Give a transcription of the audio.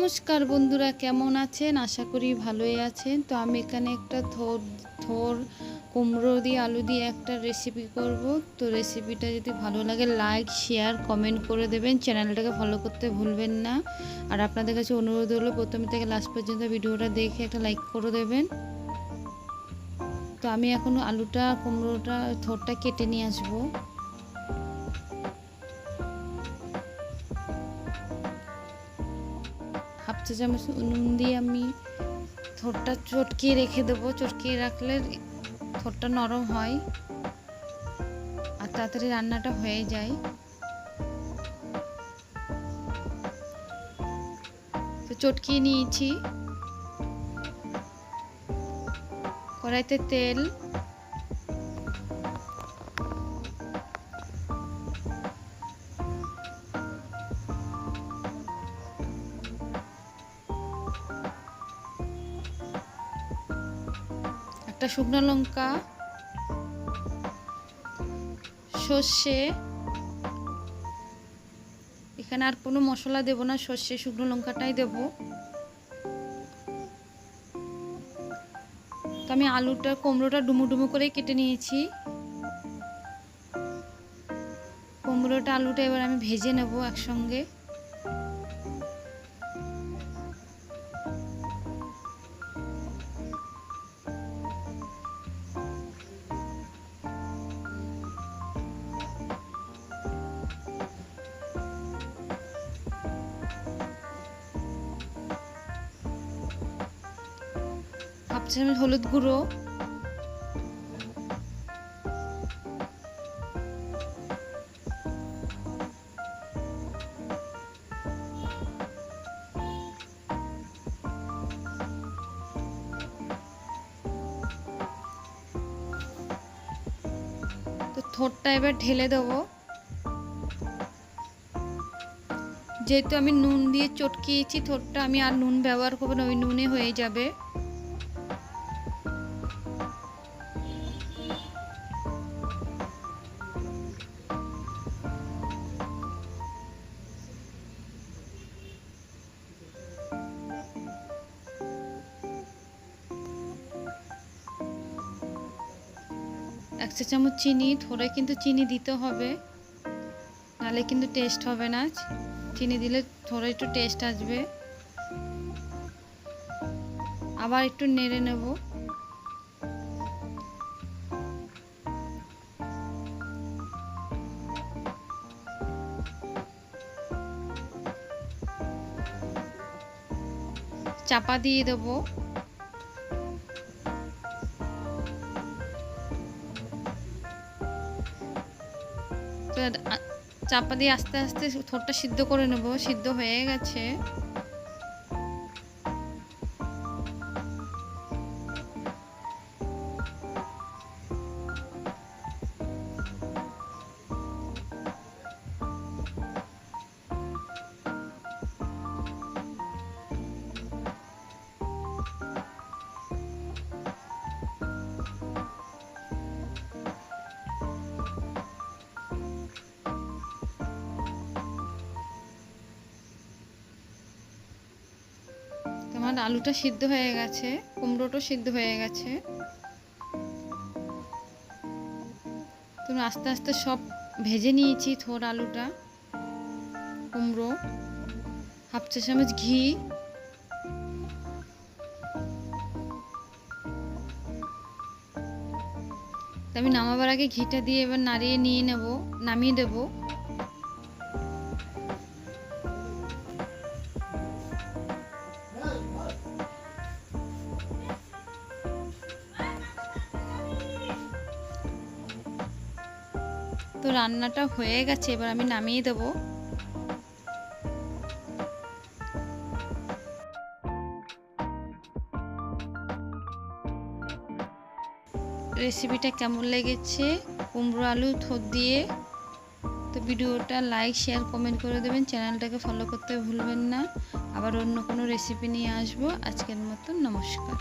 নমস্কার বন্ধুরা, কেমন আছেন? আশা করি ভালোই আছেন। তো আমি এখানে একটা থোর থোর, কুমড়ো দিয়ে, আলু দিয়ে একটা রেসিপি করব। তো রেসিপিটা যদি ভালো লাগে লাইক শেয়ার কমেন্ট করে দেবেন। চ্যানেলটাকে ফলো করতে ভুলবেন না। আর আপনাদের কাছে অনুরোধ হলো, প্রথম থেকে লাস্ট পর্যন্ত ভিডিওটা দেখে একটা লাইক করে দেবেন। তো আমি এখন আলুটা, কুমড়োটা, থোরটা কেটে নিয়ে আসব। হাফ চামচ নুন দিয়ে আমি থোরটা চটকিয়ে রেখে দেবো। চটকিয়ে রাখলে থোরটা নরম হয় আর তাড়াতাড়ি রান্নাটা হয়ে যায়। তো চটকিয়ে নিয়েছি। কড়াইতে তেল একটা শুকনো লঙ্কা, সর্ষে, এখানে আর কোনো মশলা দেব না, সর্ষে, শুকনো লঙ্কাটাই দেব। তো আমি আলুটা, কুমড়োটা ডুমো ডুমো করে কেটে নিয়েছি। কুমড়োটা, আলুটা এবার আমি ভেজে নেব একসঙ্গে। চামচ হলুদ গুঁড়ো। তো থোরটা এবার ঢেলে দেবো। যেহেতু আমি নুন দিয়ে চটকিয়েছি থোরটা আমি আর নুন ব্যবহার করব না, ওই নুনে হয়ে যাবে। এক চা চামচ চিনি থোড়ে কিন্তু চিনি দিতে হবে। নাহলে কিন্তু টেস্ট হবে না। চিনি দিলে থোড়া একটু টেস্ট আসবে। আবার একটু নেড়ে নেব। চাপা দিয়ে দেবো। চাপা দিয়ে আস্তে আস্তে থোরটা সিদ্ধ করে নেব। সিদ্ধ হয়ে গেছে। তোমার আলুটা সিদ্ধ হয়ে গেছে, কুমড়োটা সিদ্ধ হয়ে গেছে। তুমি আস্তে আস্তে সব ভেজে নিয়েছি থোর আলুটা, কুমড়ো, হাফ চা চামচ ঘি আমি নামাবার আগে ঘিটা দিয়ে এবার নাড়িয়ে নিয়ে নেব, নামিয়ে দেবো। তো রান্নাটা হয়ে গেছে, এবার আমি নামিয়ে দেবো। রেসিপিটা কেমন লেগেছে? কুমড়ো আলু থোর দিয়ে। তো ভিডিওটা লাইক, শেয়ার, কমেন্ট করে দেবেন। চ্যানেলটাকে ফলো করতে ভুলবেন না। আবার অন্য কোনো রেসিপি নিয়ে আসব। আজকের মতন নমস্কার।